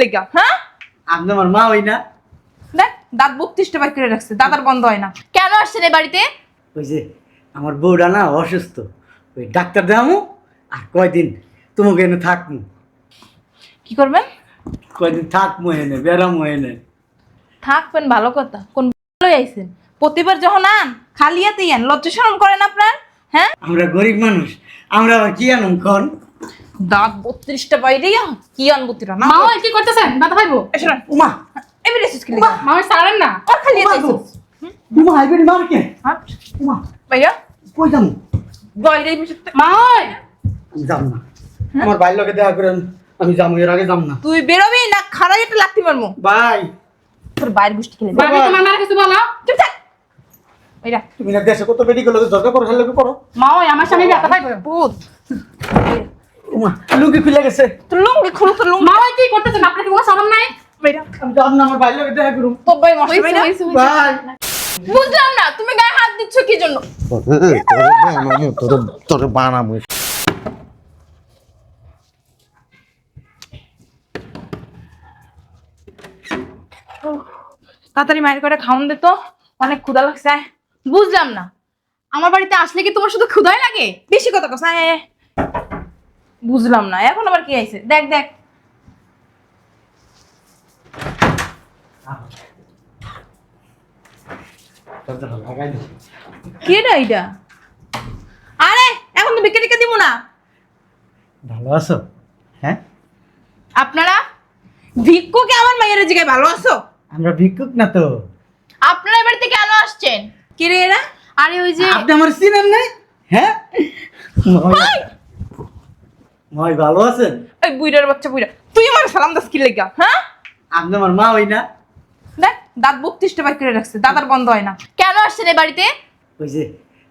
লেগা হ্যাঁ? আপনি আমার মা হই না। দেখ দাঁত বত্রিশটা বাইক করে রাখছে দাদার বন্ধ হয় না। কেন আসছেন এই বাড়িতে? ওই যে আমার বউটা না অসুস্থ ওই ডাক্তার দেখামু আর কয়দিন তোমাকে এনে থাকমু। কি করবেন? কয়দিন থাকমু এনে বেড়ামু এনে। থাকবেন ভালো কথা। কোন আইছেন? প্রতিবার যখন আন খালি হাতেই আন লজ্জা শরম করেন আপনার হ্যাঁ? আমরা গরিব মানুষ আমরা আবার কি আনুম কন? দাঁত বত্রিশটা বাইরে কি আনবতিরা না মা ওই কি করতেছেন? দাদা ভাইবো এসো না উমা এবার এসেছিস কি লেগা মা সারেন না? আর খালি উমা মার কে? হাট উমা ভাইয়া? কই যামু বাইরে মা আমি যাম না। আমার ভাইয়ের লগে দেখা করেন আমি যামু এর আগে যাম না। তুই বেরোবি না খারাই একটা লাগতে পারব ভাই। তোর বাইরের গোষ্ঠী খেলে। ভাবি তোমার মার কিছু বলো? চুপ থাক। তুমি না দেশে কত মেডিকেল লগে দরকার করো হেলে করো মা আমার সামনে ব্যথা পাইবো। উমা লুঙ্গি খুলে গেছে। তোর লুঙ্গি খুলো লুঙ্গি। কি করতেছেন? আপনার কি কোনো শরম নাই? আমি যাম না আমার ভাইয়ের দেখা করুম তোর ভাই মশাই ভাই। বুঝলাম না তুমি গায়ে হাত দিচ্ছ কি জন্য? তোর তাড়াতাড়ি মায়ের করে খাওন দে তো অনেক ক্ষুধা লাগছে। বুঝলাম না। আমার বাড়িতে আসলে কি তোমার শুধু ক্ষুধাই লাগে? বেশি কথা আয়। বুঝলাম না। এখন আবার কি আইছে? দেখ দেখ। কে রে এইটা আরে এখন তো বিকে টিকে দিব না। ভালো আছো? হ্যাঁ? আপনারা? ভিক্ষুকে আমার মায়ের জায়গায় ভালো আছো? আমরা ভিক্ষুক না তো। আপনারা এই বাড়িতে কেন আসছেন? কে রে এরা? আরে ওই যে আপনি আমার চিনেন নাই হ্যাঁ? মই ভালো আছেন? ওই বুইড়ার বাচ্চা বুইড়া তুই আমার সালাম দাস কি লেগা হ্যাঁ? আপনি আমার মা হই না? দেখ দাঁত বত্রিশটা বাইক করে রাখছে দাদার বন্ধ হয় না। কেন আসছেন এই বাড়িতে? ওই যে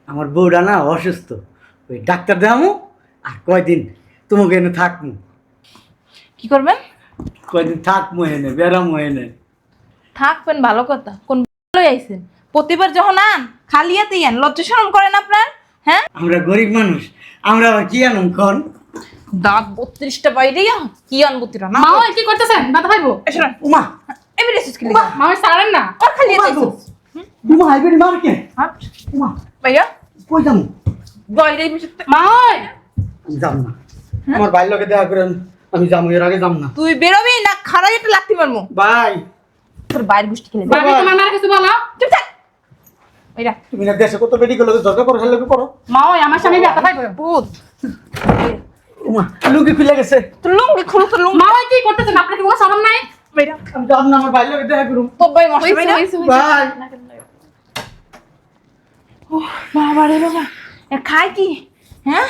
আমার বউটা না অসুস্থ। ওই ডাক্তার দেখামু আর কয়দিন তোমাকে এনে থাকমু। কি করবেন? কয়দিন থাকমু এনে বেড়ামু এনে। থাকবেন ভালো কথা। কোন লই আইছেন? প্রতিবার যখন আন খালি হাতেই আন লজ্জা শরম করেন আপনার হ্যাঁ? আমরা গরিব মানুষ আমরা আবার কি আনুম কন? দাঁত বত্রিশটা বাইরে কি আনবতিরা না মা কি করতেছেন? দাদা ভাইবো এসো না উমা। এবার এসেছিস কি মা সারেন না। আর খালি। আইছিস উমা মার কে? উমা ভাইয়া? কই যামু বাইরে মা আমি যাম না। আমার ভাইয়ের লগে দেখা করেন আমি যামু এর আগে যাম না। তুই বেরোবি না খারাই একটা লাগতে পারব ভাই। তোর বাইরের গোষ্ঠী খেলে। ভাবি তোমার মার কিছু বলো? চুপ থাক। ভাইরা তুমি না দেশে কত মেডিকেল লগে দরকার করো হেলে করো? মা ওই আমার স্বামী ব্যথা পাইবো ভূত। লুঙ্গি খুলে গেছে। লুঙ্গি খুলো লুঙ্গি। কি করতেছেন আপনার কি কোনো শরম নাই? ভাইরা আমি যাম না আমার ভাইয়ের লগে দেখা করুম। তোর ভাই মশাই ভাইরা ভাই বাবা রে বাবা। এ খায় কি? হ্যাঁ?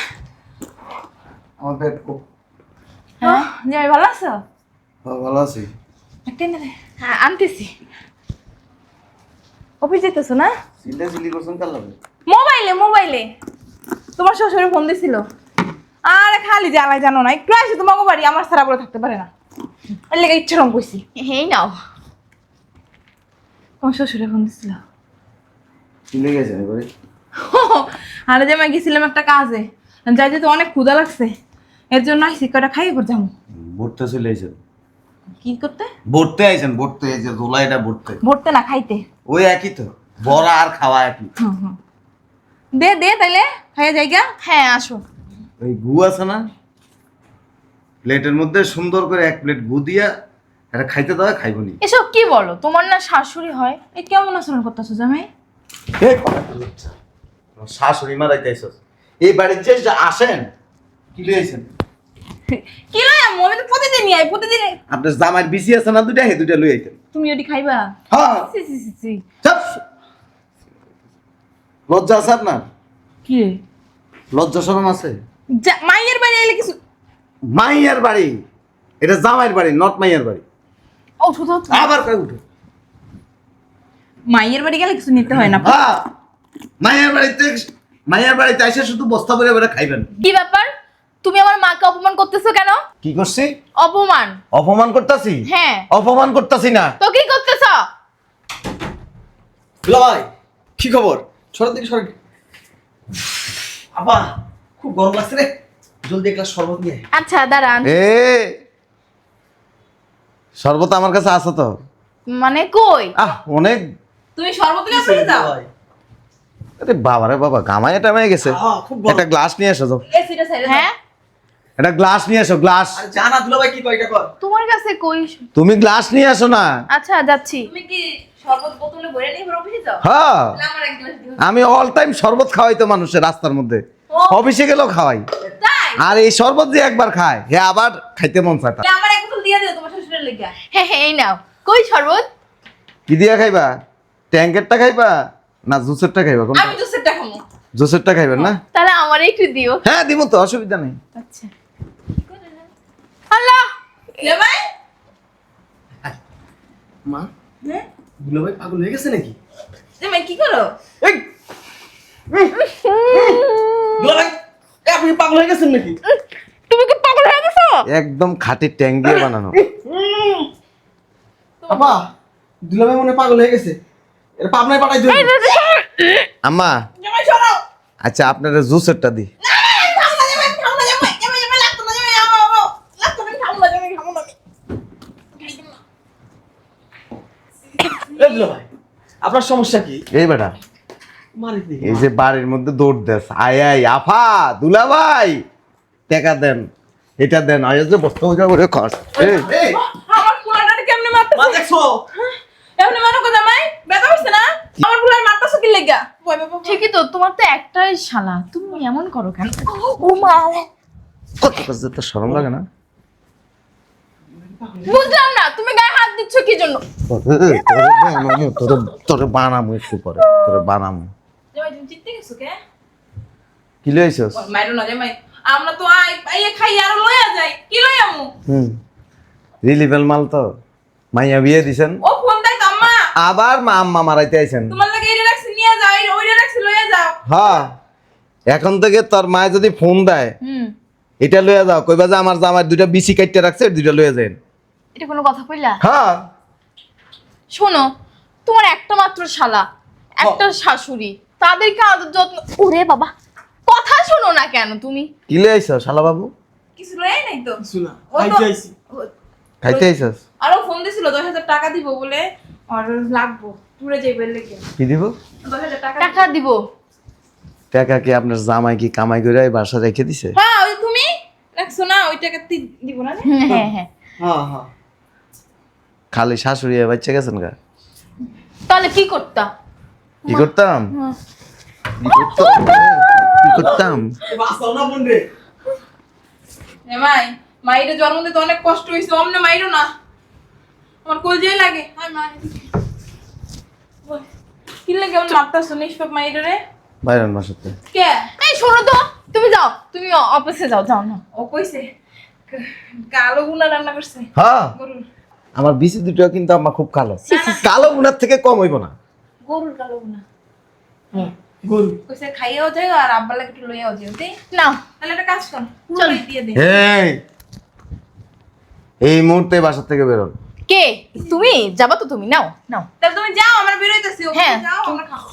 আমার পেট খুব হ্যাঁ যাই ভালো আছো? ভালো আছি। একটা এনে হ্যাঁ আনতেছি। অফিস যেতেছো না? চিল্লা চিল্লি করছেন কার মোবাইলে মোবাইলে। তোমার শ্বশুরে ফোন দিছিল। আরে খালি জ্বালাই জানো না একটু আসে তোমাকে বাড়ি আমার সারা বলে থাকতে পারে না। এর লেগে ইচ্ছে রং কইছি হেই নাও। তোমার শ্বশুরে ফোন দিছিল। চিল্লে গেছেন এবারে? আরে জামাই গেছিলাম একটা কাজে। যাই যেতে অনেক ক্ষুধা লাগছে এর জন্য আইসি কটা খাই এবার যাব ভরতে চলে আইছেন কি করতে? ভরতে আইছেন ভরতে এই যে দোলাইটা ভরতে ভরতে না খাইতে। ওই একই তো বড়া আর খাওয়া একই। হুম, হুম। দে দে তাইলে খাইয়া জায়গা হ্যাঁ আসো। ওই গু আছে না প্লেটের মধ্যে সুন্দর করে এক প্লেট গু দিয়া এটা খাইতে দেওয়া খাইব নি। এসব কি বলো? তোমার না শাশুড়ি হয়? এই কেমন আচরণ করতেছো জামাই? এ শাশুড়ি মারাইতে আইসস এই বাড়ির যে আসেন কি লইছেন কি আম্মু আমি তো প্রতিদিনই আই প্রতিদিন আপনার জামাইয়ের বিসি আছে না দুইটা হে দুইটা লই আইতেন। তুমি ওটি খাইবা? হ্যাঁ। সি সি সি সি চাপ। লজ্জা আছে আপনার? কি? লজ্জা শরম আছে? মাইয়ের বাড়ি এলে কিছু মাইয়ার বাড়ি? এটা জামাইয়ের বাড়ি নট মাইয়ার বাড়ি। ও শুধু আবার কই উঠে? মাইয়ের বাড়ি গেলে কিছু নিতে হয় না। হ্যাঁ। মাইয়ার বাড়িতে মাইয়ার বাড়িতে এসে শুধু বস্তা ভরে ভরে খাইবেন। কি ব্যাপার? তুমি আমার মাকে অপমান করতেছো কেন? কি করছি? অপমান। অপমান করতাছি? হ্যাঁ। অপমান করতাছি না। তো কি করতেছো? ভাই কি খবর? সরেন দিকে সরেন আবা খুব গরম লাগছে রে। জলদি এক গ্লাস শরবত নিয়ে। আচ্ছা দাঁড়ান। এ শরবত আমার কাছে আছে তো। মানে কই? আহ অনেক। তুমি শরবত নিয়ে যাও। আরে বাবা রে বাবা গামায় টামায় গেছে। হ্যাঁ, খুব বড়। একটা গ্লাস নিয়ে এসো সাইডে হ্যাঁ? একটা গ্লাস নিয়ে এসো গ্লাস আরে জানা দুলা ভাই কি কয়টা কর। তোমার কাছে কই? তুমি গ্লাস নিয়ে আসো না। আচ্ছা যাচ্ছি। তুমি কি শরবত বোতলে ভরে নিয়ে এবার অফিসে যাও? হ্যাঁ। তাহলে আমার এক গ্লাস দিও। আমি অল টাইম শরবত খাওয়াই তো মানুষের রাস্তার মধ্যে। অফিসে গেলেও খাওয়াই। আর এই শরবত যে একবার খায় হে আবার খাইতে মন চায় আমার এক বোতল দিয়ে দিও তোমার শ্বশুরের লেগে হ্যাঁ হ্যাঁ এই নাও। কই শরবত? কি দিয়া খাইবা? ট্যাঙ্কেরটা খাইবা? না জুসেরটা খাইবা? কোনটা? আমি জুসেরটা খাব। জুসেরটা খাইবেন না? তাহলে আমার একটু দিও। হ্যাঁ দিব তো অসুবিধা নেই। আচ্ছা। আল্লাহ! জামাই মা? হ্যাঁ? ভাই পাগল হয়ে গেছে নাকি? জামাই কি করো? এই! ভাই আপনি পাগল হয়ে গেছেন নাকি? তুমি কি পাগল হয়ে গেছো? একদম খাঁটি ট্যাঙ্ক দিয়ে বানানো। আপা মনে পাগল হয়ে গেছে। এর পাবনায় পাঠাই দিও। আম্মা আচ্ছা আপনারা জুসেরটা দি আপনার সমস্যা কি? এই বেটা এই যে বাড়ির মধ্যে দৌড় দেস। আয় আয় আফা দুলা ভাই টাকা দেন এটা দেন। আয় যে বস্তা বোঝা করে খাস। এই, এই আমার পুরাটা কেমনে মা দেখছ? এমনি মারো গো জামাই? ব্যথা হইছে না? আমার পুরার মারতেছো কি লেগা? ঠিকই তো তোমার তো একটাই শালা। তুমি এমন করো কেন? ও মা। কত কাছে তো শরম লাগে না? বুঝলাম না তুমি গায়ে হাত দিচ্ছ কি জন্য? তোরে বানামু, একটু পরে তোরে বানামু। জামাই তুমি জিততে গেছো কে? কি লইছস মাইরো না জামাই আমরা তো আই আইয়ে খাই আর লইয়া যাই। কি লই আমু হুম। রিলিভেল মাল তো। মাইয়া বিয়ে দিছেন। ও ফোন তো আম্মা। আবার মা আম্মা মারাইতে আইছেন। তোমার লাগে রাখছি নিয়ে যাও এই ওইটা রাখছি লইয়া যাও। হ্যাঁ এখন থেকে তোর মায়ে যদি ফোন দেয় হুম। এটা লইয়া যাও। কইবা যে আমার জামার দুইটা বিসি কাটতে রাখছে দুইটা লইয়া যান এটা কোনো কথা কইলা? হ্যাঁ শোনো তোমার একটা মাত্র শালা একটা শাশুড়ি। তাদেরকে আদর যত্ন ওরে বাবা কথা শোনো না কেন তুমি? কি লই আইছ শালা বাবু কিছু লইয়াই নাই তো? শুনা ও খাইতে আইছি। ও- খাইতে আইছস? আরও ফোন দিছিল দশ হাজার টাকা দিব বলে আর লাগবো টুরে যাইবে লেগে। কি দিব? দশ হাজার টাকা টাকা দিব। টাকা কি আপনার জামাই কি কামাই করে এই বাসা রেখে দিছে? হ্যাঁ ওই তুমি? রাখছো না ওই টাকা দিব না হ্যাঁ হ্যাঁ হ্যাঁ। হ্যাঁ খালি শাশুড়ি বাচ্চা গেছেন গা? তাহলে কি করতা? কি করতাম? কি করতাম কি মাইরে জন্ম দিতে অনেক কষ্ট হয়েছে অমনে মাইরো না। আমার কলজেই লাগে। হাই কি লাগে অমনে মারতাছো নিষ্পাপ মাইরে রে? বাইরেন বাসাতে। কে? এই শোনো তো তুমি যাও তুমি অফিসে যাও যাও না। ও কইছে কালো গুনা রান্না করছে। হ্যাঁ। আমার বিসি দুটো কিন্তু আমার খুব কালো। কালো গুনার থেকে কম হইব না। গরুর কালো গুনা। হ্যাঁ গরু কইছে খাইয়াও যাই আর আব্বা লাগে একটু লইয়াও যাই নাও। তাহলে একটা কাজ কর পুরোটাই দিয়ে দে। এই এই মুহূর্তে বাসা থেকে বেরোন কে? তুমি? যাবা তো তুমি নাও নাও। তাহলে তুমি যাও আমরা বেরোইতেছি ওখানে হ্যাঁ। যাও আমরা খাব।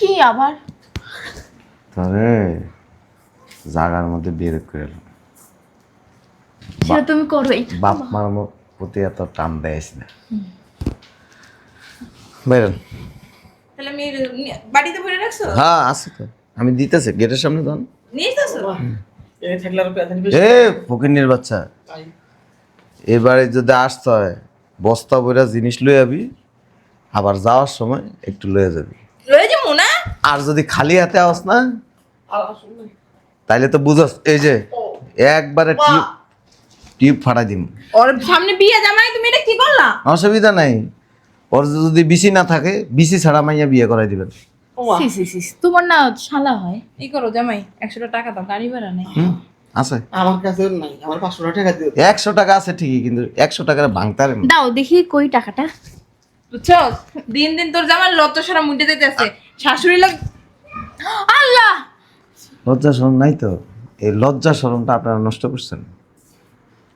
কি আবার? তবে জাগার মধ্যে বের করে। সেটা তুমি করো এইটা বাপ মার প্রতি এত টান দেয়স না। বেরোন তাহলে আমি বাড়িতে ভরে রাখছো? হ্যাঁ আছে তো। আমি দিতেছি গেটের সামনে দান নিয়ে এ ফকিনের বাচ্চা। এবারে যদি আসতে হয় বস্তা বইরা জিনিস লয়ে যাবি আবার যাওয়ার সময় একটু লয়ে যাবি। লয়ে যাব না? আর যদি খালি হাতে আস না। তাইলে তো বুঝস এই যে একবারে টিউব টিউব ফাটাই দিম। ওর সামনে বিয়ে জামাই তুমি এটা কি করলা? অসুবিধা নাই। ওর যদি বিসি না থাকে বিসি ছাড়া মাইয়া বিয়ে করাই দিবেন। ও সি সি সি তোমার না শালা হয়। কি করো জামাই? একশোটা টাকা দাও গাড়ি ভাড়া নেই। আছে। আমার কাছে নাই আমার পাঁচশো টাকা দিও। একশো টাকা আছে ঠিকই কিন্তু একশো টাকার ভাঙতারে দাও দেখি কই টাকাটা। বুঝছ? দিন দিন তোর জামাই লজ্জা সারা মুন্ডে যাইতেছে। শাশুড়ি লোক আল্লাহ! লজ্জা শরম নাই তো? এই লজ্জা শরমটা আপনারা নষ্ট করছেন।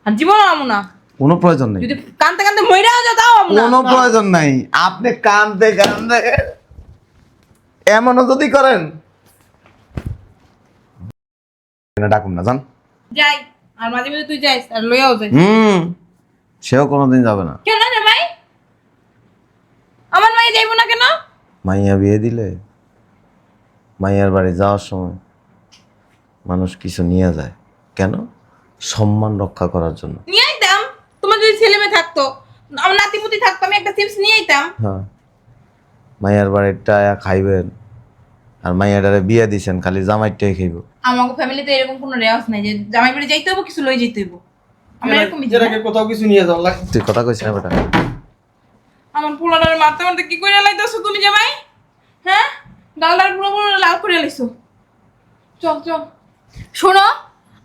আর জীবন আমু না। কোনো প্রয়োজন নেই। যদি কানতে কানতে মইরাও যাও তাও আমু না কোনো প্রয়োজন নাই। আপনি কান্দে কান্দে এমনও যদি করেন। ডাকুন না জান যাই আর মাঝে মাঝে তুই যাইস আর লইয়াও যাইস। হুম সেও কোনোদিন যাবে না। কেন রে ভাই আমার মাই যাইবো না কেন? মাইয়া বিয়ে দিলে মাইয়ার বাড়ি যাওয়ার সময় মানুষ কিছু নিয়ে যায়। কেন? সম্মান রক্ষা করার জন্য। নিয়ে যদি ছেলে মেয়ে থাকতো। আমার নাতিপুতি থাকতো আমি একটা চিপস নিয়ে আইতাম। হ্যাঁ। মাইয়ার বাড়িটা খাইবেন আর মাইয়াটারে বিয়ে দিছেন খালি জামাইটাই খাইব। আমাকে ফ্যামিলিতে এরকম কোনো রেওয়াজ নাই যে জামাই বাড়ি যাইতে হব কিছু লই যেতে হইব। আমরা এরকমই এর আগে কোথাও কিছু নিয়ে যাও লাগে তুই কথা কইস না বেটা। আমার পোলাটার মারতে মারতে কি করে লাইতেছো তুমি জামাই? হ্যাঁ? গালটার পুরো পুরো লাল করে লাইছো। চল চল। শোনো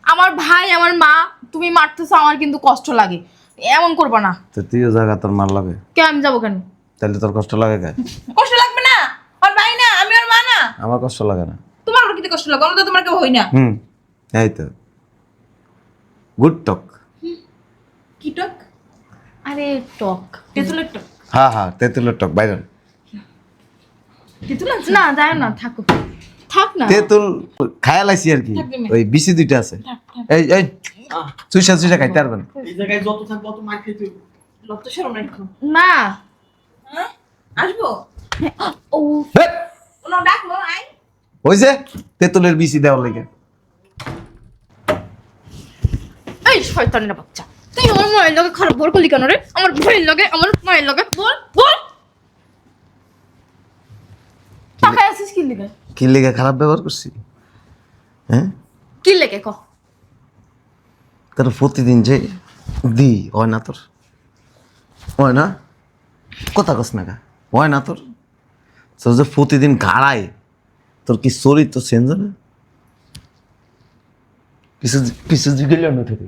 আমার ভাই আমার মা তুমি মারতেছো আমার কিন্তু কষ্ট লাগে। এমন করবা না। তো তুইও জায়গা তোর মার লাগে। কে আমি যাব কেন? তাহলে তোর কষ্ট লাগে কে? কষ্ট লাগবে না? আর ভাই না আমি আর মা না? আমার কষ্ট লাগে না। তোমার আবার কিতে কষ্ট লাগবে আমরা তো তোমার কেউ হই না। হুম এই তো। গুড টক কি টক আরে টক। তেঁতুলের টক। হ্যাঁ হ্যাঁ তেঁতুলের টক বাইরন তেঁতুল না যায় না থাকো। থাক না। তেঁতুল খায়ালাইছি আর কি। ওই বিসি দুইটা আছে। এই এই চুইসা চুইসা খাইতে পারবেন। না হ্যাঁ? আসব? ও। হেৎ! ওনা ডাকলো আই। ওই যে তেঁতুলের দেওয়ার লেগে। এই শয়তানের বাচ্চা। তুই আমার মায়ের লগে খারাপ বল করলি কেন রে? আমার ভাইয়ের লগে আমার মায়ের লগে। বল বল। টাকায় আছিস কি লিগে? কি লেগে খারাপ ব্যবহার করছি? হ্যাঁ? কি লেগে ক? তোর প্রতিদিন যে দি হয় না তোর? হয় না? কথা কস না গা হয় না তোর? তোর যে প্রতিদিন গাড়ায় তোর কি চরিত্র চেঞ্জ না কিছু কিছু জিগেলে থেকে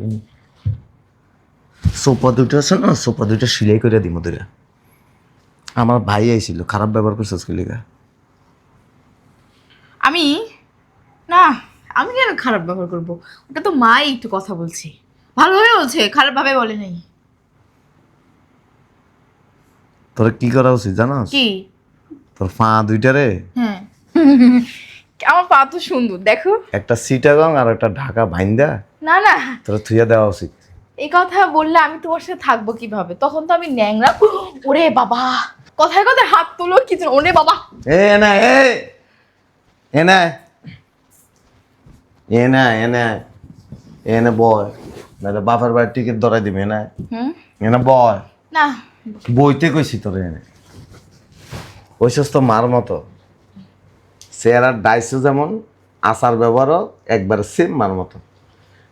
সোফা দুটো আছে না সোফা দুটো সিলাই করে দিই মধুরা আমার ভাই আইছিল খারাপ ব্যবহার করছিস কি লেগা। আমি? না আমি কেন খারাপ ব্যবহার করব? ওটা তো মাই একটু কথা বলছে। ভালোভাবে বলছে খারাপভাবে বলে নাই। তোর কি করা উচিত জানাস? কি? তোর পা দুইটারে হ্যাঁ। আমার পা তো সুন্দর দেখো। একটা সিটাগং আর একটা ঢাকা বাইন্দা না না। তোর থুইয়া দেওয়া উচিত। এই কথা বললে আমি তোমার সাথে থাকব কীভাবে? তখন তো আমি ন্যাংরা। ওরে বাবা! কথায় কথায় হাত তুলো কিছু ওরে বাবা! এ না এ! এনে। এনে এনে এনে বয়। নাহলে বাপের বাড়ির টিকিট ধরাই দিবি এনে। এনে বয়। না। বইতে কইছি তোরে এনে। ওইসব তো মার মতো। চেহারার ডাইসও যেমন আচার ব্যবহারও একবার সেম মার মতো।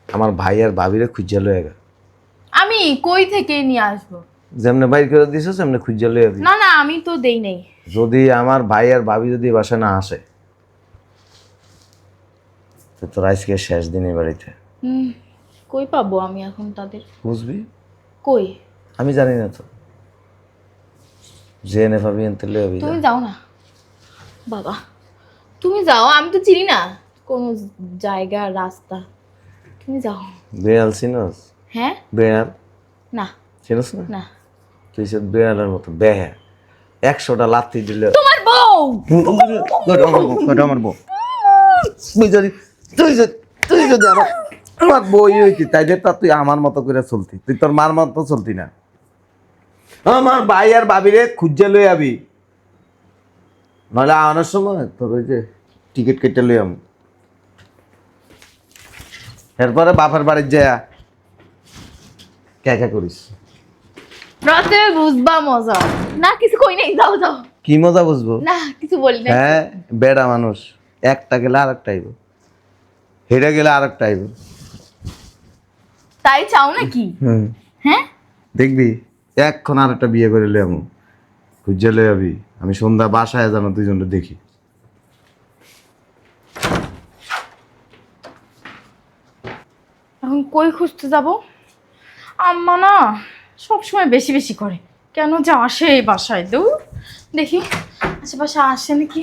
আমার ভাই আর ভাবিরে খুঁজে লয়ে গা আমি কই থেকে নিয়ে আসব? যেমনি বাইর করে দিছো সেমনি খুঁজে লয়ে না না আমি তো দেই নেই। যদি আমার ভাই আর ভাবি যদি বাসায় না আসে তো তোর আজকে শেষ দিন এই বাড়িতে কই পাবো আমি এখন তাদের বুঝবি কই আমি জানি না তো যে এনে ভাবি আনতে লয়ে তুমি যাও না বাবা তুমি যাও আমি তো চিনি না কোনো জায়গা রাস্তা তুমি যাও বেড়াল চিনস হ্যাঁ বেড়াল না চিনস না না তুই সে বেড়ালের মতো বেহা একশোটা লাত্তি দিলে তোমার বউ আমার বউ, বউ। তুই তুই যদি আমার আমার বই হইতি তাইলে তো তুই আমার মতো করে চলতি। তুই তোর মার মতো চলতি না। আমার ভাই আর ভাবিরে খুঁজে লই আবি। নাহলে আনার সময় তোর ওই যে টিকিট কেটে লই আমি। এরপরে বাপের বাড়ির যায় কে কে করিস। রাতে বুঝবা মজা। না কিছু কই নাই যাও যাও। কি মজা বুঝব? না কিছু বলি না হ্যাঁ বেড়া মানুষ। একটা গেলে আর একটা হেঁটে গেলে আর একটা আইব তাই চাও নাকি? হুম। হ্যাঁ? দেখবি এক্ষণ আর একটা বিয়ে করে আমি। খুঁজে লই যাবি আমি সন্ধ্যা বাসায় যেন দুজনটা দেখি। এখন কই খুঁজতে যাব? আম্মা না সবসময় বেশি বেশি করে। কেন যে আসে এই বাসায়? দূর। দেখি আশেপাশে আসে নাকি?